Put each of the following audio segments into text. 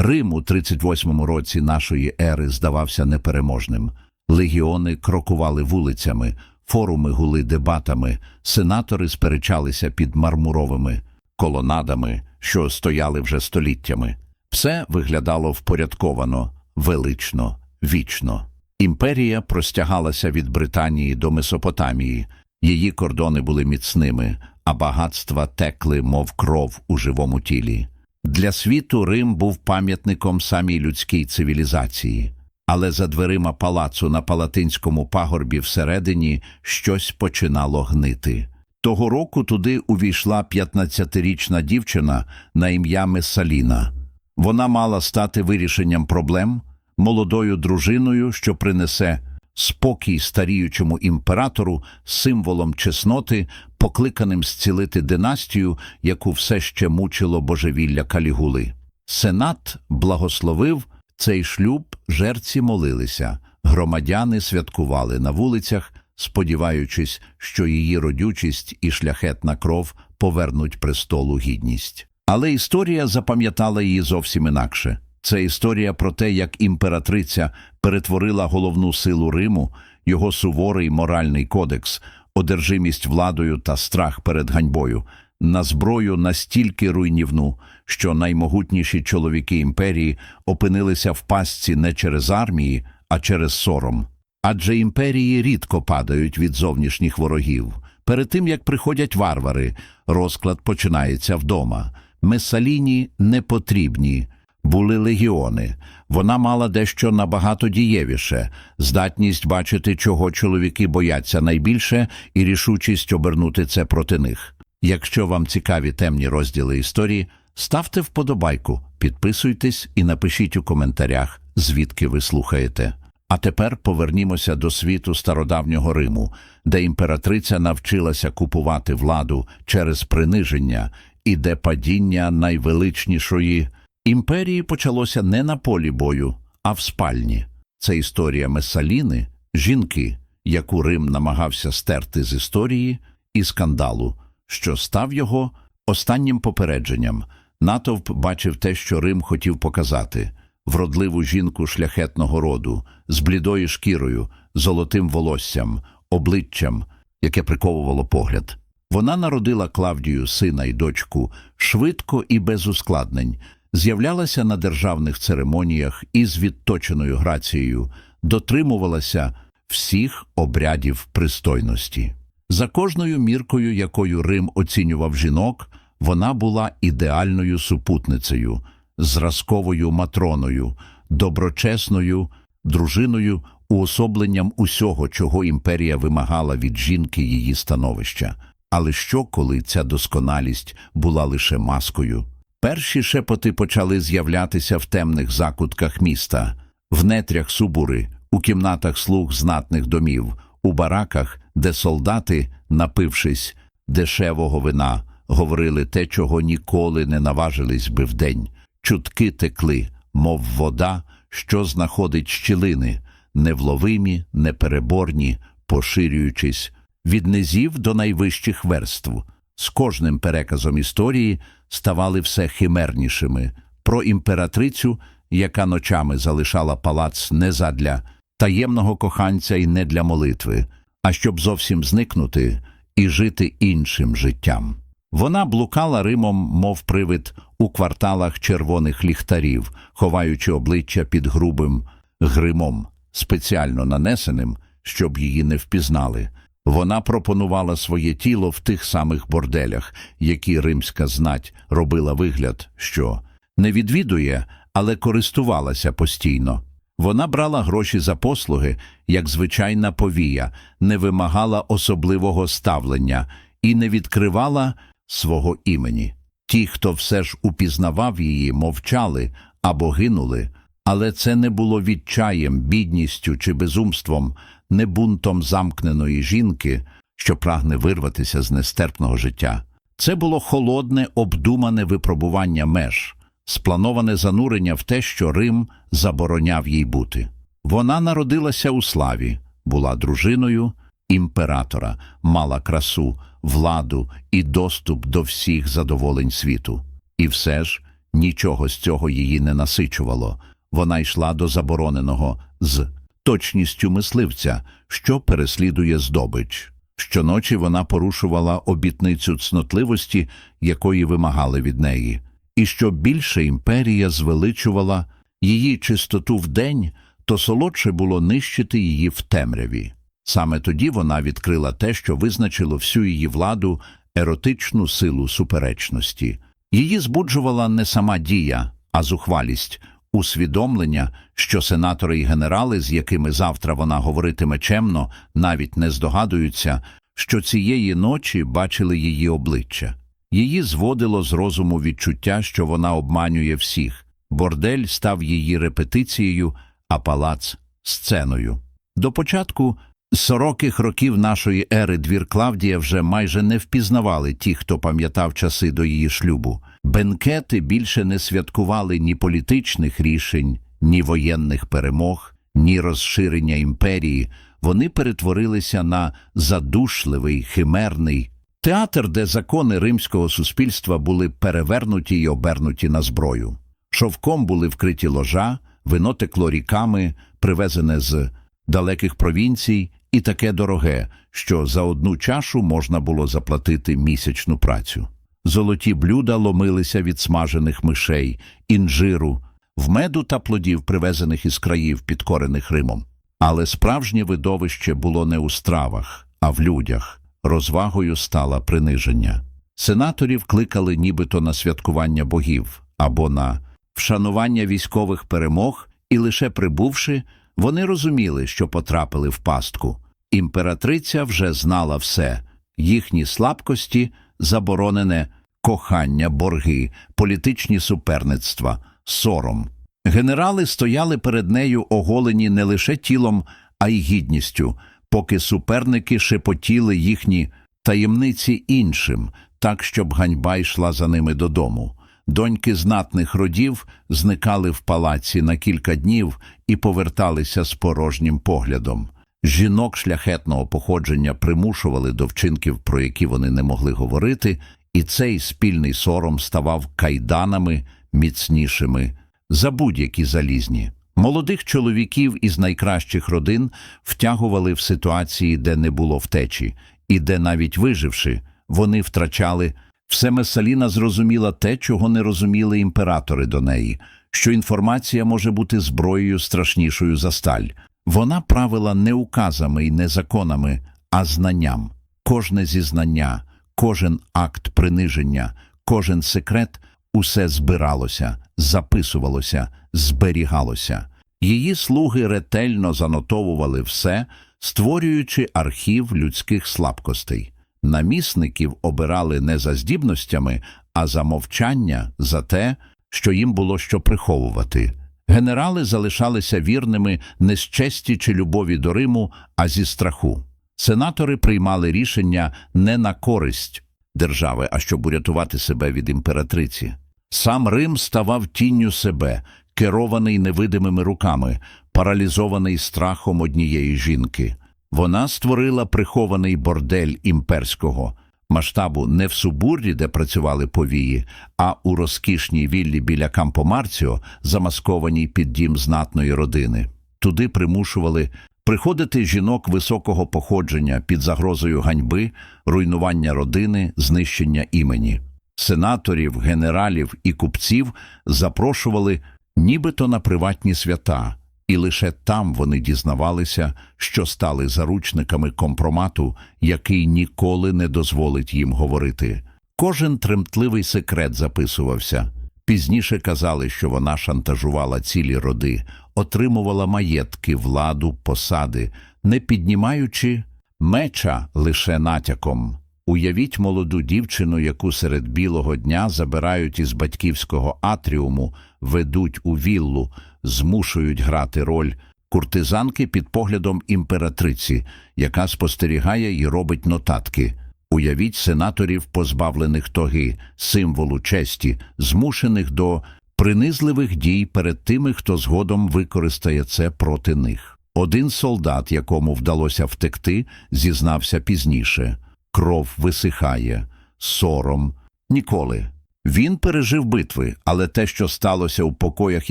Рим у 38 році нашої ери здавався непереможним. Легіони крокували вулицями, форуми гули дебатами, сенатори сперечалися під мармуровими колонадами, що стояли вже століттями. Все виглядало впорядковано, велично, вічно. Імперія простягалася від Британії до Месопотамії, її кордони були міцними, а багатства текли, мов кров у живому тілі. Для світу Рим був пам'ятником самій людській цивілізації, але за дверима палацу на Палатинському пагорбі всередині щось починало гнити. Того року туди увійшла 15-річна дівчина на ім'я Месаліна. Вона мала стати вирішенням проблем, молодою дружиною, що принесе спокій старіючому імператору, символом чесноти, покликаним зцілити династію, яку все ще мучило божевілля Калігули. Сенат благословив цей шлюб, жерці молилися, громадяни святкували на вулицях, сподіваючись, що її родючість і шляхетна кров повернуть престолу гідність. Але історія запам'ятала її зовсім інакше. Це історія про те, як імператриця перетворила головну силу Риму, його суворий моральний кодекс, одержимість владою та страх перед ганьбою, на зброю настільки руйнівну, що наймогутніші чоловіки імперії опинилися в пастці не через армії, а через сором. Адже імперії рідко падають від зовнішніх ворогів. Перед тим як приходять варвари, розклад починається вдома. Месаліні не потрібні. Були легіони. Вона мала дещо набагато дієвіше, здатність бачити, чого чоловіки бояться найбільше, і рішучість обернути це проти них. Якщо вам цікаві темні розділи історії, ставте вподобайку, підписуйтесь і напишіть у коментарях, звідки ви слухаєте. А тепер повернімося до світу стародавнього Риму, де імператриця навчилася купувати владу через приниження і де падіння найвеличнішої імперії почалося не на полі бою, а в спальні. Це історія Месаліни, жінки, яку Рим намагався стерти з історії і скандалу, що став його останнім попередженням. Натовп бачив те, що Рим хотів показати вродливу жінку шляхетного роду, з блідою шкірою, золотим волоссям, обличчям, яке приковувало погляд. Вона народила Клавдію сина і дочку швидко і без ускладнень, з'являлася на державних церемоніях із відточеною грацією, дотримувалася всіх обрядів пристойності. За кожною міркою, якою Рим оцінював жінок, вона була ідеальною супутницею, зразковою матроною, доброчесною дружиною, уособленням усього, чого імперія вимагала від жінки її становища. Але що, коли ця досконалість була лише маскою? Перші шепоти почали з'являтися в темних закутках міста, в нетрях субури, у кімнатах слуг знатних домів, у бараках, де солдати, напившись дешевого вина, говорили те, чого ніколи не наважились би вдень. Чутки текли, мов вода, що знаходить щілини, невловимі, непереборні, поширюючись від низів до найвищих верств. З кожним переказом історії ставали все химернішими про імператрицю, яка ночами залишала палац не задля таємного коханця і не для молитви, а щоб зовсім зникнути і жити іншим життям. Вона блукала Римом, мов привид, у кварталах червоних ліхтарів, ховаючи обличчя під грубим гримом, спеціально нанесеним, щоб її не впізнали. Вона пропонувала своє тіло в тих самих борделях, які римська знать робила вигляд, що не відвідує, але користувалася постійно. Вона брала гроші за послуги, як звичайна повія, не вимагала особливого ставлення і не відкривала свого імені. Ті, хто все ж упізнавав її, мовчали або гинули, але це не було відчаєм, бідністю чи безумством, не бунтом замкненої жінки, що прагне вирватися з нестерпного життя. Це було холодне, обдумане випробування меж, сплановане занурення в те, що Рим забороняв їй бути. Вона народилася у славі, була дружиною імператора, мала красу, владу і доступ до всіх задоволень світу. І все ж Нічого з цього її не насичувало. Вона йшла до забороненого з точністю мисливця, що переслідує здобич. Щоночі вона порушувала обітницю цнотливості, якої вимагали від неї, і що більше імперія звеличувала її чистоту вдень, то солодше було нищити її в темряві. Саме тоді вона відкрила те, що визначило всю її владу еротичну силу суперечності. Її збуджувала не сама дія, а зухвалість, усвідомлення, що сенатори і генерали, з якими завтра вона говоритиме чемно, навіть не здогадуються, що цієї ночі бачили її обличчя. Її зводило з розуму відчуття, що вона обманює всіх. Бордель став її репетицією, а палац сценою. До початку сороких років нашої ери двір Клавдія вже майже не впізнавали ті, хто пам'ятав часи до її шлюбу. Бенкети більше не святкували ні політичних рішень, ні воєнних перемог, ні розширення імперії. Вони перетворилися на задушливий, химерний театр, де закони римського суспільства були перевернуті й обернуті на зброю. Шовком були вкриті ложа, вино текло ріками, привезене з далеких провінцій, і таке дороге, що за одну чашу можна було заплатити місячну працю. Золоті блюда ломилися від смажених мишей, інжиру, в меду та плодів, привезених із країв, підкорених Римом. Але справжнє видовище було не у стравах, а в людях. Розвагою стала приниження. Сенаторів кликали нібито на святкування богів або на вшанування військових перемог, і лише прибувши, вони розуміли, що потрапили в пастку. Імператриця вже знала все їхні слабкості, заборонене кохання, борги, політичні суперництва, сором. Генерали стояли перед нею оголені не лише тілом, а й гідністю, поки суперники шепотіли їхні таємниці іншим, так, щоб ганьба йшла за ними додому. Доньки знатних родів зникали в палаці на кілька днів і поверталися з порожнім поглядом. Жінок шляхетного походження примушували до вчинків, про які вони не могли говорити, і цей спільний сором ставав кайданами міцнішими за будь-які залізні. Молодих чоловіків із найкращих родин втягували в ситуації, де не було втечі, і де, навіть виживши, вони втрачали. Все Месаліна зрозуміла те, чого не розуміли імператори до неї, що інформація може бути зброєю страшнішою за сталь. Вона правила не указами і не законами, а знанням. Кожне зізнання, кожен акт приниження, кожен секрет усе збиралося, записувалося, зберігалося. Її слуги ретельно занотовували все, створюючи архів людських слабкостей. Намісників обирали не за здібностями, а за мовчання, за те, що їм було що приховувати. Генерали залишалися вірними не з честі чи любові до Риму, а зі страху. Сенатори приймали рішення не на користь держави, а щоб урятувати себе від імператриці. Сам Рим ставав тінню себе, керований невидимими руками, паралізований страхом однієї жінки. Вона створила прихований бордель імперського масштабу не в субуррі, де працювали повії, а у розкішній віллі біля Кампомарціо, замаскованій під дім знатної родини. Туди примушували приходити жінок високого походження під загрозою ганьби, руйнування родини, знищення імені. Сенаторів, генералів і купців запрошували нібито на приватні свята, і лише там вони дізнавалися, що стали заручниками компромату, який ніколи не дозволить їм говорити. Кожен тремтливий секрет записувався. Пізніше казали, що вона шантажувала цілі роди, отримувала маєтки, владу, посади, не піднімаючи меча лише натяком. Уявіть молоду дівчину, яку серед білого дня забирають із батьківського атріуму, ведуть у віллу, змушують грати роль куртизанки під поглядом імператриці, яка спостерігає і робить нотатки. Уявіть сенаторів, позбавлених тоги, символу честі, змушених до принизливих дій перед тими, хто згодом використає це проти них. Один солдат, якому вдалося втекти, зізнався пізніше. Кров висихає, сором ніколи. Він пережив битви, але те, що сталося у покоях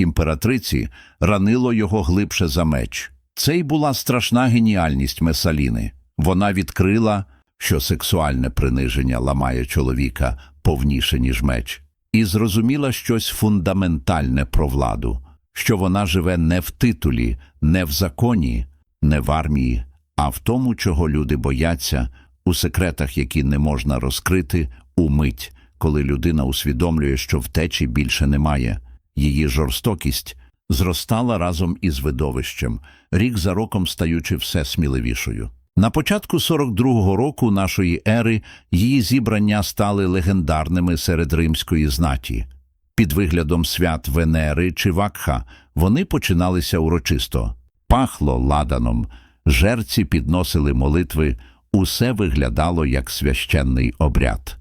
імператриці, ранило його глибше за меч. Це й була страшна геніальність Месаліни. Вона відкрила, що сексуальне приниження ламає чоловіка повніше, ніж меч, і зрозуміла щось фундаментальне про владу, що вона живе не в титулі, не в законі, не в армії, а в тому, чого люди бояться, у секретах, які не можна розкрити, у мить, коли людина усвідомлює, що втечі більше немає. Її жорстокість зростала разом із видовищем, рік за роком стаючи все сміливішою. На початку 42-го року нашої ери її зібрання стали легендарними серед римської знаті. Під виглядом свят Венери чи Вакха вони починалися урочисто. Пахло ладаном, жерці підносили молитви, усе виглядало як священний обряд.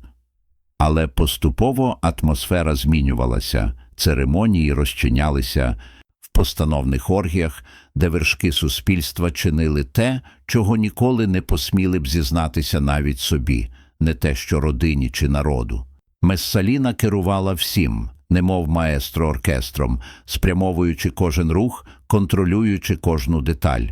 Але поступово атмосфера змінювалася, церемонії розчинялися постановних оргіях, де вершки суспільства чинили те, чого ніколи не посміли б зізнатися навіть собі, не те що родині чи народу. Мессаліна керувала всім, немов маестро оркестром, спрямовуючи кожен рух, контролюючи кожну деталь.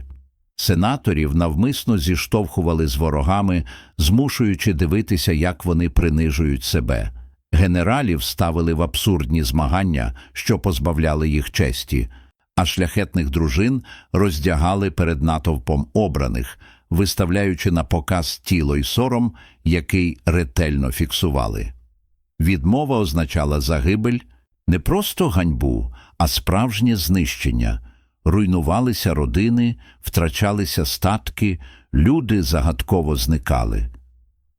Сенаторів навмисно зіштовхували з ворогами, змушуючи дивитися, як вони принижують себе. Генералів ставили в абсурдні змагання, що позбавляли їх честі, а шляхетних дружин роздягали перед натовпом обраних, виставляючи на показ тіло й сором, який ретельно фіксували. Відмова означала загибель, не просто ганьбу, а справжнє знищення. Руйнувалися родини, втрачалися статки, люди загадково зникали.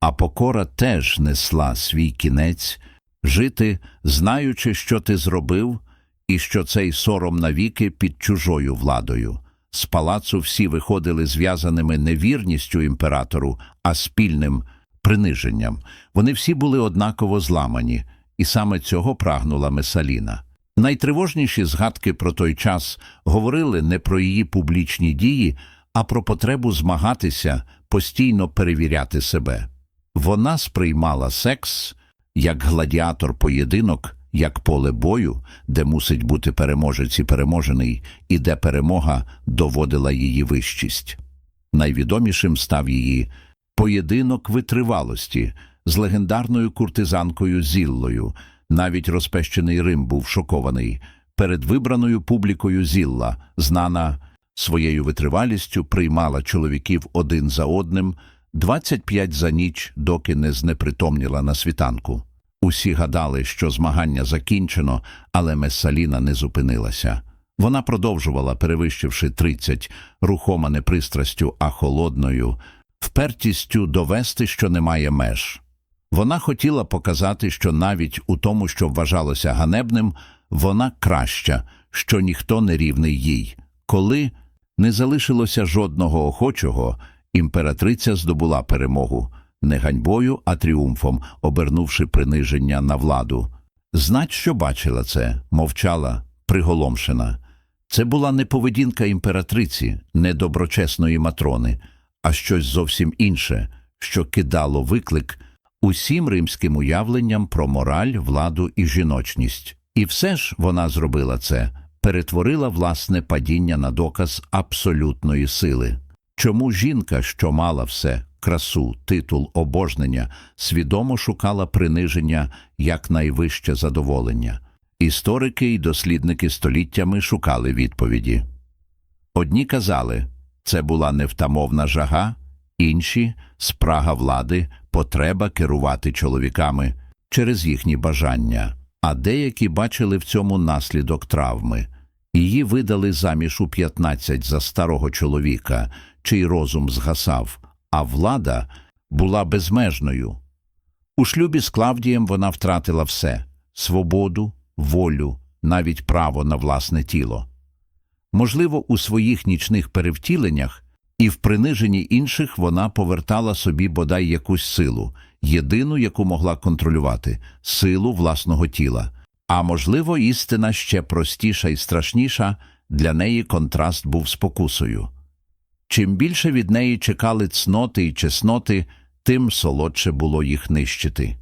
А покора теж несла свій кінець жити, знаючи, що ти зробив, і що цей сором навіки під чужою владою. З палацу всі виходили зв'язаними не вірністю імператору, а спільним приниженням. Вони всі були однаково зламані, і саме цього прагнула Месаліна. Найтривожніші згадки про той час говорили не про її публічні дії, а про потребу змагатися, постійно перевіряти себе. Вона сприймала секс як гладіатор поєдинок, як поле бою, де мусить бути переможець і переможений, і де перемога доводила її вищість. Найвідомішим став її поєдинок витривалості з легендарною куртизанкою Зіллою. Навіть розпещений Рим був шокований. Перед вибраною публікою Зілла, знана своєю витривалістю, приймала чоловіків один за одним, 25 за ніч, доки не знепритомніла на світанку. Усі гадали, що змагання закінчено, але Месаліна не зупинилася. Вона продовжувала, перевищивши 30, рухома не пристрастю, а холодною, впертістю довести, що немає меж. Вона хотіла показати, що навіть у тому, що вважалося ганебним, вона краща, що ніхто не рівний їй. Коли не залишилося жодного охочого, імператриця здобула перемогу не ганьбою, а тріумфом, обернувши приниження на владу. Знать, що бачила це, мовчала, приголомшена. Це була не поведінка імператриці, не доброчесної матрони, а щось зовсім інше, що кидало виклик усім римським уявленням про мораль, владу і жіночність. І все ж вона зробила це, перетворила власне падіння на доказ абсолютної сили. Чому жінка, що мала все красу, титул, обожнення, свідомо шукала приниження як найвище задоволення? Історики і дослідники століттями шукали відповіді. Одні казали, це була невтамовна жага, інші спрага влади, потреба керувати чоловіками через їхні бажання, а деякі бачили в цьому наслідок травми. Її видали заміж у 15 за старого чоловіка, чий розум згасав, а влада була безмежною. У шлюбі з Клавдієм вона втратила все свободу, волю, навіть право на власне тіло. Можливо, у своїх нічних перевтіленнях і в приниженні інших вона повертала собі бодай якусь силу, єдину, яку могла контролювати силу власного тіла. А можливо, істина ще простіша і страшніша, для неї контраст був спокусою. Чим більше від неї чекали цноти і чесноти, тим солодше було їх нищити.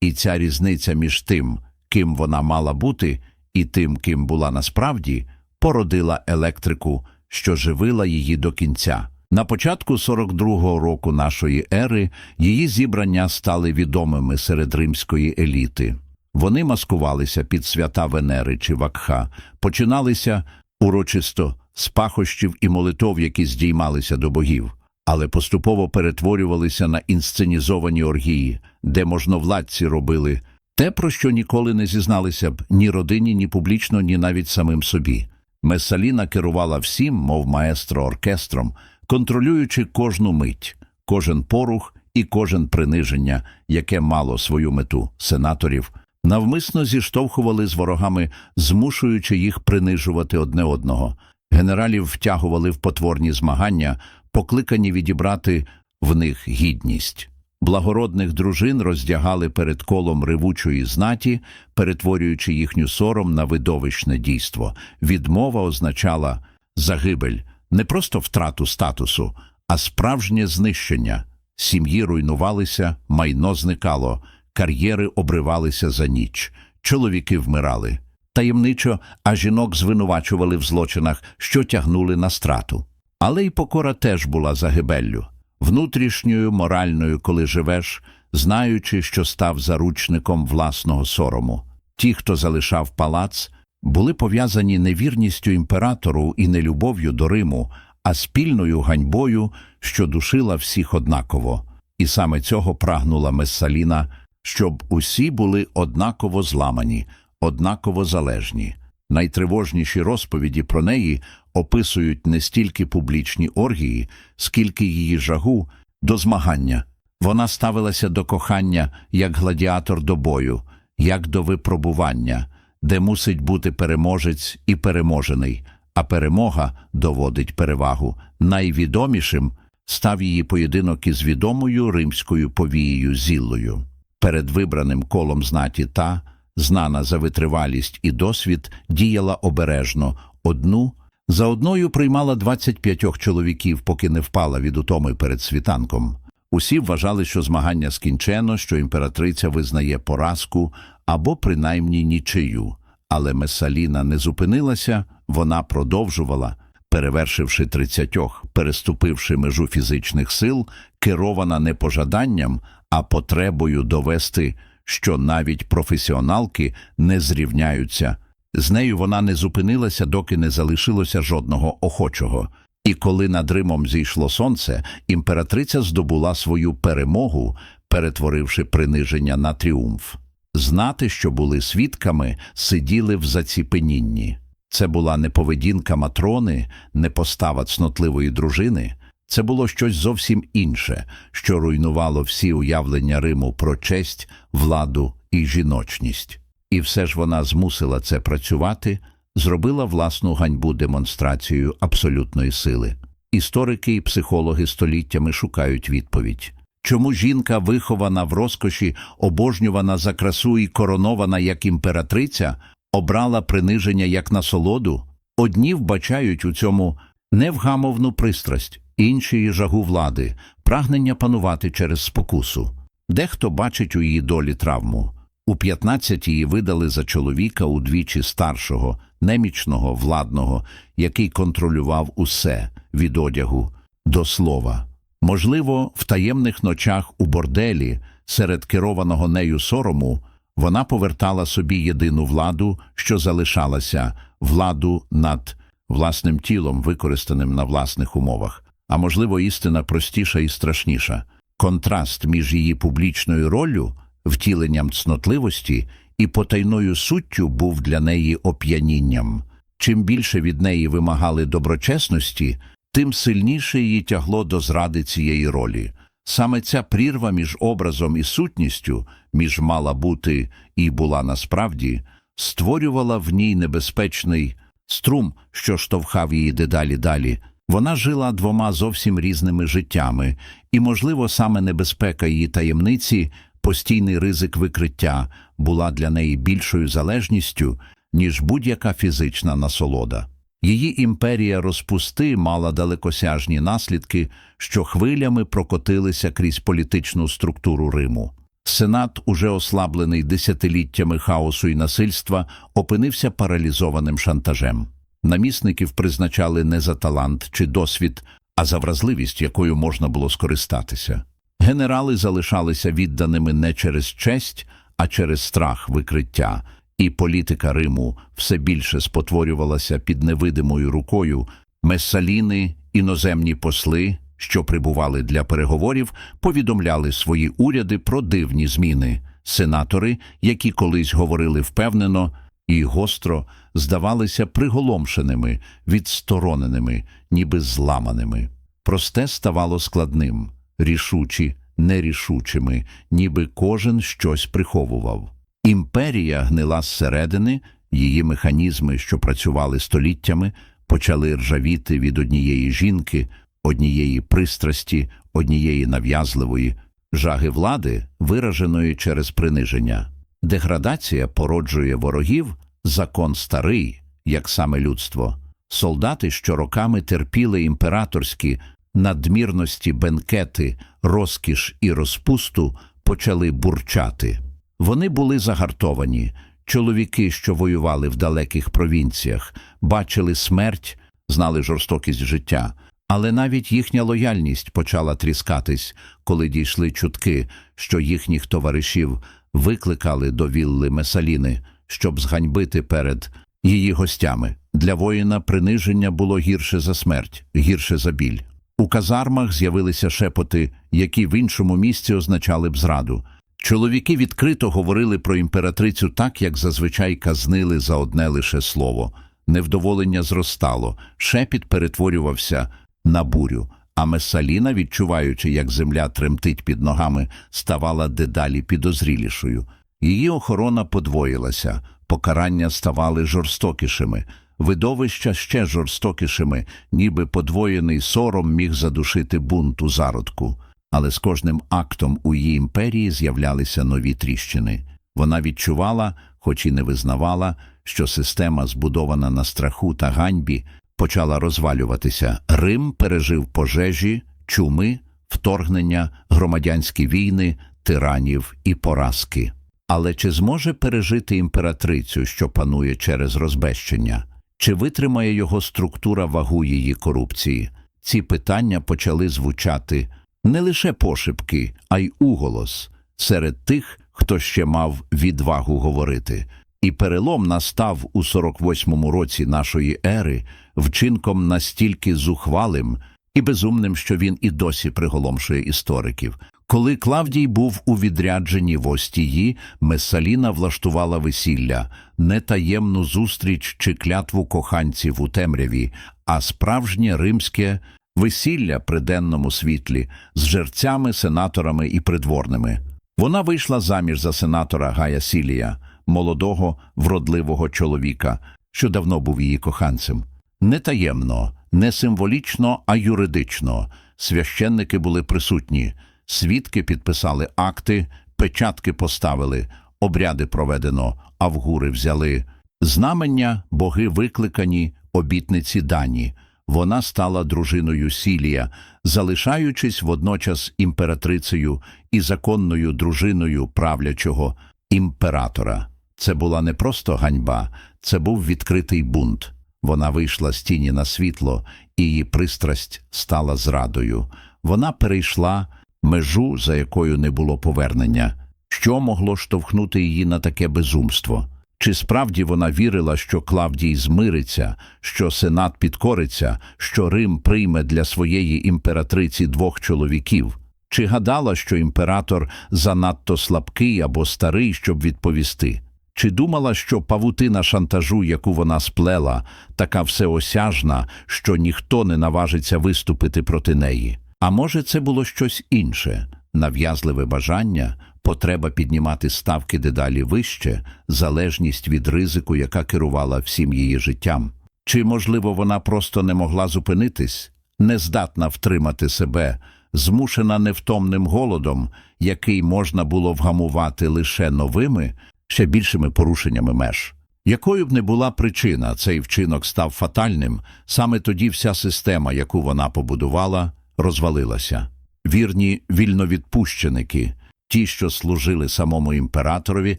І ця різниця між тим, ким вона мала бути, і тим, ким була насправді, породила електрику, що живила її до кінця. На початку 42-го року нашої ери її зібрання стали відомими серед римської еліти. Вони маскувалися під свята Венери чи Вакха, починалися урочисто з пахощів і молитов, які здіймалися до богів, але поступово перетворювалися на інсценізовані оргії, де можновладці робили те, про що ніколи не зізналися б ні родині, ні публічно, ні навіть самим собі. Месаліна керувала всім, мов маестро оркестром, контролюючи кожну мить, кожен порух і кожен приниження, яке мало свою мету сенаторів, навмисно зіштовхували з ворогами, змушуючи їх принижувати одне одного. Генералів втягували в потворні змагання, покликані відібрати в них гідність. Благородних дружин роздягали перед колом ревучої знаті, перетворюючи їхню сором на видовищне дійство. Відмова означала загибель, не просто втрату статусу, а справжнє знищення. Сім'ї руйнувалися, майно зникало, кар'єри обривалися за ніч, чоловіки вмирали. Таємничо, а жінок звинувачували в злочинах, що тягнули на страту. Але й покора теж була загибеллю внутрішньою, моральною, коли живеш, знаючи, що став заручником власного сорому. Ті, хто залишав палац, були пов'язані не вірністю імператору і не любов'ю до Риму, а спільною ганьбою, що душила всіх однаково. І саме цього прагнула Месаліна, щоб усі були однаково зламані, однаково залежні. Найтривожніші розповіді про неї описують не стільки публічні оргії, скільки її жагу до змагання. Вона ставилася до кохання як гладіатор до бою, як до випробування, де мусить бути переможець і переможений, а перемога доводить перевагу. Найвідомішим став її поєдинок із відомою римською повією Зіллою. Перед вибраним колом знаті та, знана за витривалість і досвід, діяла обережно, одну за одною приймала 25 чоловіків, поки не впала від утоми перед світанком. Усі вважали, що змагання скінчено, що імператриця визнає поразку або принаймні нічию. Але Месаліна не зупинилася, вона продовжувала, перевершивши тридцятьох, переступивши межу фізичних сил, керована не пожаданням, а потребою довести, що навіть професіоналки не зрівняються. З нею вона не зупинилася, доки не залишилося жодного охочого. І коли над Римом зійшло сонце, імператриця здобула свою перемогу, перетворивши приниження на тріумф. Знати, що були свідками, сиділи в заціпенінні. Це була не поведінка матрони, не постава цнотливої дружини. Це було щось зовсім інше, що руйнувало всі уявлення Риму про честь, владу і жіночність. І все ж вона змусила це працювати, зробила власну ганьбу демонстрацією абсолютної сили. Історики і психологи століттями шукають відповідь. Чому жінка, вихована в розкоші, обожнювана за красу і коронована як імператриця, обрала приниження як насолоду? Одні вбачають у цьому невгамовну пристрасть, інші жагу влади, прагнення панувати через спокусу. Дехто бачить у її долі травму. У 15 її видали за чоловіка удвічі старшого, немічного, владного, який контролював усе від одягу до слова. Можливо, в таємних ночах у борделі, серед керованого нею сорому, вона повертала собі єдину владу, що залишалася владу над власним тілом, використаним на власних умовах. А можливо, істина простіша і страшніша. Контраст між її публічною роллю втіленням цнотливості і потайною суттю був для неї оп'янінням. Чим більше від неї вимагали доброчесності, тим сильніше її тягло до зради цієї ролі. Саме ця прірва між образом і сутністю, між мала бути і була насправді, створювала в ній небезпечний струм, що штовхав її дедалі далі. Вона жила двома зовсім різними життями, і, можливо, саме небезпека її таємниці постійний ризик викриття була для неї більшою залежністю, ніж будь-яка фізична насолода. Її імперія розпусти мала далекосяжні наслідки, що хвилями прокотилися крізь політичну структуру Риму. Сенат, уже ослаблений десятиліттями хаосу і насильства, опинився паралізованим шантажем. Намісників призначали не за талант чи досвід, а за вразливість, якою можна було скористатися. Генерали залишалися відданими не через честь, а через страх викриття, і політика Риму все більше спотворювалася під невидимою рукою. Месаліни, іноземні посли, що прибували для переговорів, повідомляли свої уряди про дивні зміни. Сенатори, які колись говорили впевнено і гостро, здавалися приголомшеними, відстороненими, ніби зламаними. Просте ставало складним, рішучі, нерішучими, ніби кожен щось приховував. Імперія гнила зсередини, її механізми, що працювали століттями, почали ржавіти від однієї жінки, однієї пристрасті, однієї нав'язливої, жаги влади, вираженої через приниження. Деградація породжує ворогів, закон старий, як саме людство. Солдати, що роками терпіли імператорські надмірності, бенкети, розкіш і розпусту, почали бурчати. Вони були загартовані. Чоловіки, що воювали в далеких провінціях, бачили смерть, знали жорстокість життя, але навіть їхня лояльність почала тріскатись, коли дійшли чутки, що їхніх товаришів викликали до вілли Месаліни, щоб зганьбити перед її гостями. Для воїна приниження було гірше за смерть, гірше за біль. У казармах з'явилися шепоти, які в іншому місці означали б зраду. Чоловіки відкрито говорили про імператрицю так, як зазвичай казнили за одне лише слово. Невдоволення зростало, шепіт перетворювався на бурю, а Месаліна, відчуваючи, як земля тремтить під ногами, ставала дедалі підозрілішою. Її охорона подвоїлася, покарання ставали жорстокішими, видовища ще жорстокішими, ніби подвоєний сором міг задушити бунт у зародку. Але з кожним актом у її імперії з'являлися нові тріщини. Вона відчувала, хоч і не визнавала, що система, збудована на страху та ганьбі, почала розвалюватися. Рим пережив пожежі, чуми, вторгнення, громадянські війни, тиранів і поразки. Але чи зможе пережити імператрицю, що панує через розбещення? Чи витримає його структура вагу її корупції? Ці питання почали звучати не лише пошепки, а й уголос серед тих, хто ще мав відвагу говорити. І перелом настав у 48-му році нашої ери вчинком настільки зухвалим і безумним, що він і досі приголомшує істориків. Коли Клавдій був у відрядженні в Остії, Месаліна влаштувала весілля, не таємну зустріч чи клятву коханців у темряві, а справжнє римське весілля при денному світлі з жерцями, сенаторами і придворними. Вона вийшла заміж за сенатора Гая Сілія, молодого, вродливого чоловіка, що давно був її коханцем. Не таємно, не символічно, а юридично. Священники були присутні, свідки підписали акти, печатки поставили, обряди проведено, авгури взяли. Знамення, боги викликані, обітниці дані. Вона стала дружиною Сілія, залишаючись водночас імператрицею і законною дружиною правлячого імператора. Це була не просто ганьба, це був відкритий бунт. Вона вийшла з тіні на світло, і її пристрасть стала зрадою. Вона перейшла межу, за якою не було повернення. Що могло штовхнути її на таке безумство? Чи справді вона вірила, що Клавдій змириться, що Сенат підкориться, що Рим прийме для своєї імператриці двох чоловіків? Чи гадала, що імператор занадто слабкий або старий, щоб відповісти? Чи думала, що павутина шантажу, яку вона сплела, така всеосяжна, що ніхто не наважиться виступити проти неї? А може, це було щось інше, нав'язливе бажання, потреба піднімати ставки дедалі вище, залежність від ризику, яка керувала всім її життям? Чи, можливо, вона просто не могла зупинитись, нездатна втримати себе, змушена невтомним голодом, який можна було вгамувати лише новими, ще більшими порушеннями меж? Якою б не була причина, цей вчинок став фатальним, саме тоді вся система, яку вона побудувала, розвалилася. Вірні вільновідпущеники, Ті, що служили самому імператорові,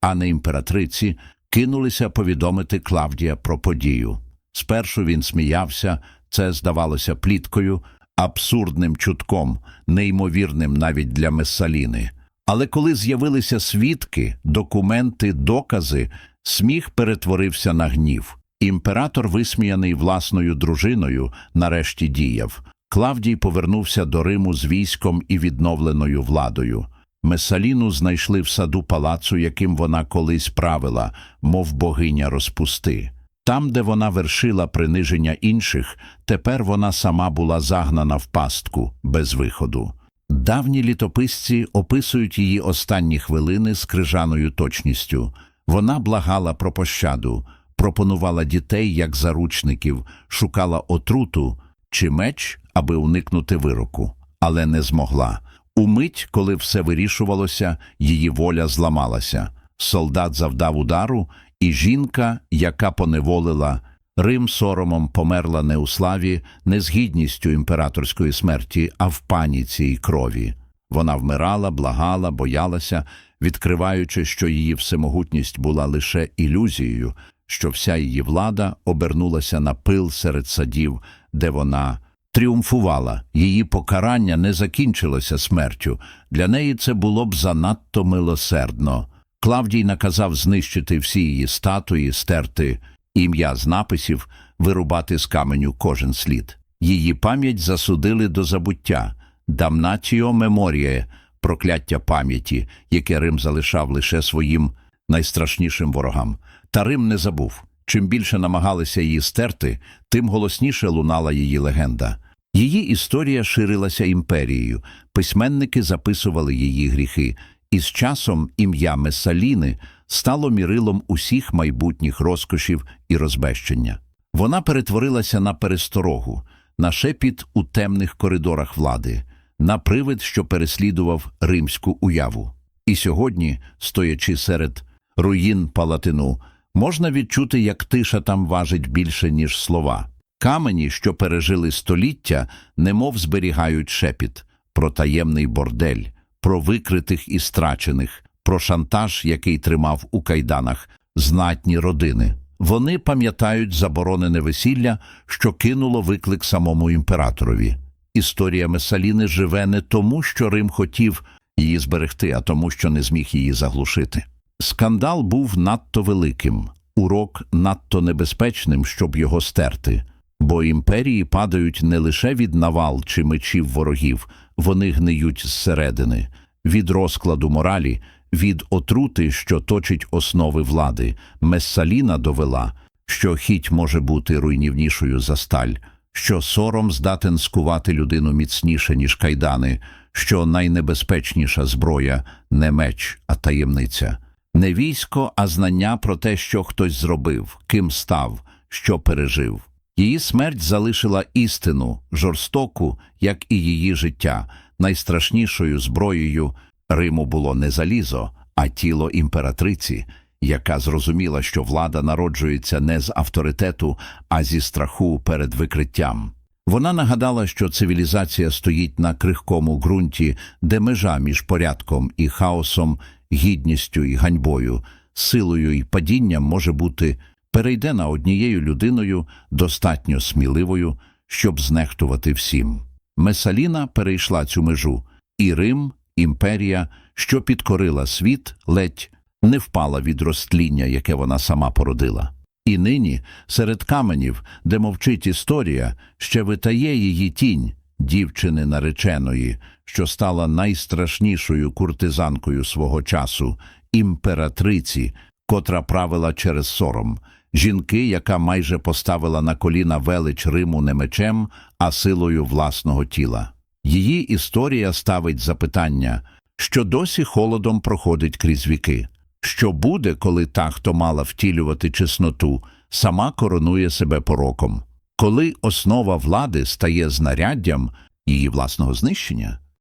а не імператриці, кинулися повідомити Клавдія про подію. Спершу він сміявся, це здавалося пліткою, абсурдним чутком, неймовірним навіть для Месаліни. Але коли з'явилися свідки, документи, докази, сміх перетворився на гнів. Імператор, висміяний власною дружиною, нарешті діяв. Клавдій повернувся до Риму з військом і відновленою владою. Месаліну знайшли в саду палацу, яким вона колись правила, мов богиня розпусти. Там, де вона вершила приниження інших, тепер вона сама була загнана в пастку без виходу. Давні літописці описують її останні хвилини з крижаною точністю. Вона благала про пощаду, пропонувала дітей як заручників, шукала отруту чи меч, аби уникнути вироку, але не змогла. Умить, коли все вирішувалося, її воля зламалася. Солдат завдав удару, і жінка, яка поневолила, Рим соромом померла не у славі, не з гідністю імператорської смерті, а в паніці й крові. Вона вмирала, благала, боялася, відкриваючи, що її всемогутність була лише ілюзією, що вся її влада обернулася на пил серед садів, де вона тріумфувала. Її покарання не закінчилося смертю. Для неї це було б занадто милосердно. Клавдій наказав знищити всі її статуї, стерти ім'я з написів, вирубати з каменю кожен слід. Її пам'ять засудили до забуття дамнатіо меморіє, прокляття пам'яті, яке Рим залишав лише своїм найстрашнішим ворогам. Та Рим не забув. Чим більше намагалися її стерти, тим голосніше лунала її легенда. Її історія ширилася імперією, письменники записували її гріхи, і з часом ім'я Месаліни стало мірилом усіх майбутніх розкошів і розбещення. Вона перетворилася на пересторогу, на шепіт у темних коридорах влади, на привид, що переслідував римську уяву. І сьогодні, стоячи серед руїн палатину, можна відчути, як тиша там важить більше, ніж слова. Камені, що пережили століття, немов зберігають шепіт про таємний бордель, про викритих і страчених, про шантаж, який тримав у кайданах знатні родини. Вони пам'ятають заборонене весілля, що кинуло виклик самому імператорові. Історія Месаліни живе не тому, що Рим хотів її зберегти, а тому, що не зміг її заглушити. Скандал був надто великим, урок надто небезпечним, щоб його стерти. Бо імперії падають не лише від навал чи мечів ворогів, вони гниють зсередини, від розкладу моралі, від отрути, що точить основи влади. Мессаліна довела, що хіть може бути руйнівнішою за сталь, що сором здатен скувати людину міцніше, ніж кайдани, що найнебезпечніша зброя не меч, а таємниця. Не військо, а знання про те, що хтось зробив, ким став, що пережив. Її смерть залишила істину, жорстоку, як і її життя. Найстрашнішою зброєю Риму було не залізо, а тіло імператриці, яка зрозуміла, що влада народжується не з авторитету, а зі страху перед викриттям. Вона нагадала, що цивілізація стоїть на крихкому ґрунті, де межа між порядком і хаосом, гідністю і ганьбою, силою і падінням може бути перейдена однією людиною достатньо сміливою, щоб знехтувати всім. Месаліна перейшла цю межу, і Рим, імперія, що підкорила світ, ледь не впала від розтління, яке вона сама породила. І нині, серед каменів, де мовчить історія, ще витає її тінь дівчини нареченої, що стала найстрашнішою куртизанкою свого часу, імператриці, котра правила через сором, жінки, яка майже поставила на коліна велич Риму не мечем, а силою власного тіла. Її історія ставить запитання, що досі холодом проходить крізь віки. Що буде, коли та, хто мала втілювати чесноту, сама коронує себе пороком? Коли основа влади стає знаряддям її власного знищення?